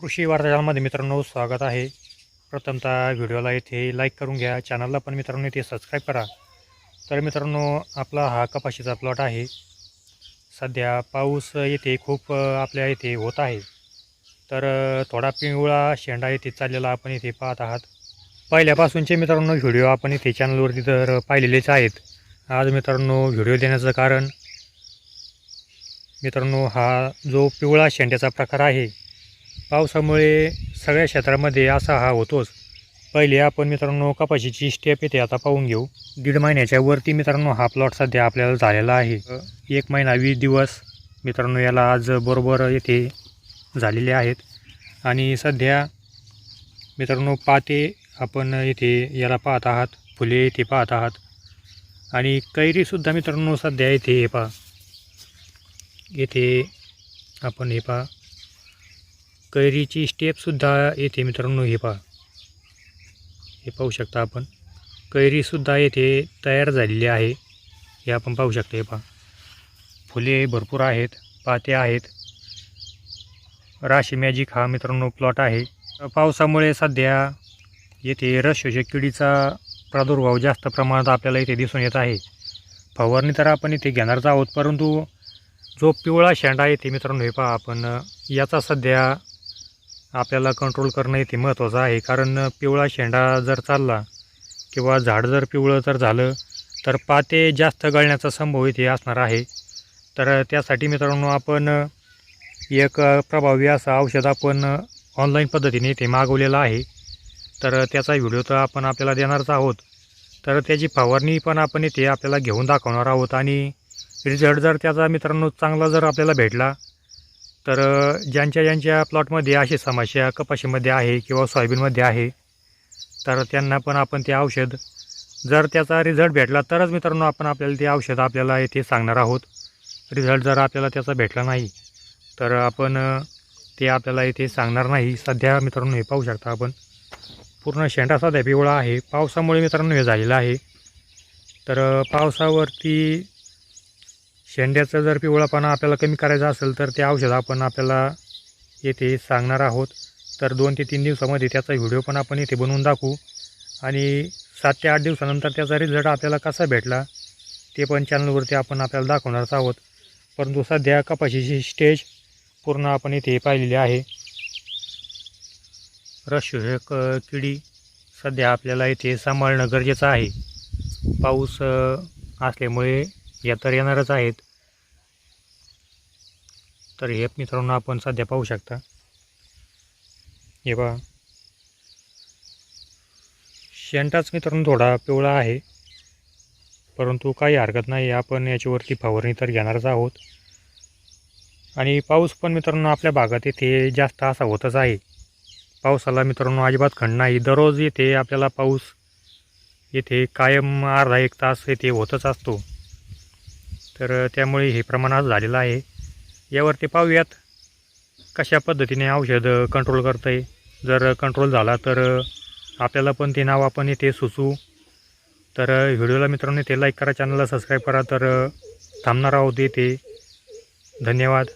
कृषी वार्तामध्ये मित्रांनो स्वागत आहे. प्रथमतः व्हिडिओला इथे लाईक करून घ्या. चॅनलला पण मित्रांनो इथे सबस्क्राईब करा. तर मित्रांनो आपला हा कपाशीचा प्लॉट आहे. सध्या पाऊस येथे खूप आपल्या इथे होत आहे. तर थोडा पिवळा शेंडा येथे चाललेला आपण इथे पाहत आहात. पहिल्यापासूनचे मित्रांनो व्हिडिओ आपण इथे चॅनलवरती तर पाहिलेलेच आहेत. आज मित्रांनो व्हिडिओ देण्याचं कारण मित्रांनो हा जो पिवळा शेंड्याचा प्रकार आहे पावसामुळे सगळ्या क्षेत्रामध्ये असा हा होतोच. पहिले आपण मित्रांनो कपाशीची स्टेप येते आता पाहून घेऊ. दीड महिन्याच्या वरती मित्रांनो हा प्लॉट सध्या आपल्याला झालेला आहे. एक महिना वीस दिवस मित्रांनो याला आज बरोबर येथे झालेले आहेत. आणि सध्या मित्रांनो पाते आपण येथे याला पाहत आहात फुले येथे पाहत आहात. आणि कैरीसुद्धा मित्रांनो सध्या येथे हे पहा. येथे आपण हे पहा. कैरीची स्टेपसुद्धा येथे मित्रांनो हे पहा. हे पाहू शकता आपण. कैरीसुद्धा येथे तयार झालेली आहे. हे आपण पाहू शकतो हे पहा. फुले भरपूर आहेत पाते आहेत. राशी मॅजिक हा मित्रांनो प्लॉट आहे. पावसामुळे सध्या येथे रसशोषक किडीचा प्रादुर्भाव जास्त प्रमाणात आपल्याला इथे दिसून येत आहे. फवारणी तर आपण इथे घेणारच आहोत परंतु जो पिवळा शेंडा येथे मित्रांनो हे पहा आपण. याचा सध्या आपल्याला कंट्रोल करणं इथे महत्त्वाचं आहे. कारण पिवळा शेंडा जर चालला किंवा झाड जर पिवळं जर झालं तर पाते जास्त गळण्याचा संभव इथे असणार आहे. तर त्यासाठी मित्रांनो आपण एक प्रभावी असं औषध आपण ऑनलाईन पद्धतीने इथे मागवलेलं आहे. तर त्याचा व्हिडिओ तर आपण आपल्याला देणारच आहोत. तर त्याची फवारणी पण आपण इथे आपल्याला घेऊन दाखवणार आहोत. आणि रिझल्ट जर त्याचा मित्रांनो चांगला जर आपल्याला भेटला तर ज्यांच्या ज्यांच्या प्लॉटमध्ये अशी समस्या कपाशीमध्ये आहे किंवा सोयाबीनमध्ये आहे तर त्यांना पण आपण ते औषध जर त्याचा रिझल्ट भेटला तरच मित्रांनो आपण आपल्याला ते औषध आपल्याला येथे सांगणार आहोत. रिझल्ट जर आपल्याला त्याचा भेटला नाही तर आपण ते आपल्याला इथे सांगणार नाही. सध्या मित्रांनो हे पाहू शकता आपण. पूर्ण शेंडा सध्या पिवळा आहे. पावसामुळे मित्रांनो हे झालेलं आहे. तर पावसावरती शेंड्याचा जर पिवळापणा आपल्याला कमी करायचा असेल तर ते औषध आपण आपल्याला येथे सांगणार आहोत. तर दोन ते तीन दिवसामध्ये त्याचा व्हिडिओ पण आपण इथे बनवून दाखवू. आणि सात ते आठ दिवसानंतर त्याचा रिझल्ट आपल्याला कसा भेटला ते पण चॅनलवरती आपण आपल्याला दाखवणारच आहोत. परंतु सध्या कपाशीची स्टेज पूर्ण आपण इथे पाहिलेली आहे. रसशोषक अ, किडी सध्या आपल्याला इथे सांभाळणं गरजेचं आहे. पाऊस असल्यामुळे या तर येणारच आहेत. तर हे मित्रांनो आपण सध्या पाहू शकता. हे बा शेंटाच मित्रांनो थोडा पिवळा आहे. परंतु काही हरकत नाही आपण याच्यावरती फवारणी तर घेणारच आहोत. आणि पाऊस पण मित्रांनो आपल्या भागात येथे जास्त असा होतच आहे. पावसाला मित्रांनो अजिबात खंड नाही. दररोज येथे आपल्याला पाऊस येथे कायम अर्धा एक तास येथे होतच असतो. तर त्यामुळे हे प्रमाण आज झालेलं आहे. यावरती पाहूयात कशा पद्धतीने औषध कंट्रोल करतं आहे जर कंट्रोल झाला तर आपल्याला पण ते नाव आपण इथे सुचवू. तर व्हिडिओला मित्रांनो ते लाईक करा चॅनलला सबस्क्राईब करा. तर थांबणार आहोत इथे. धन्यवाद.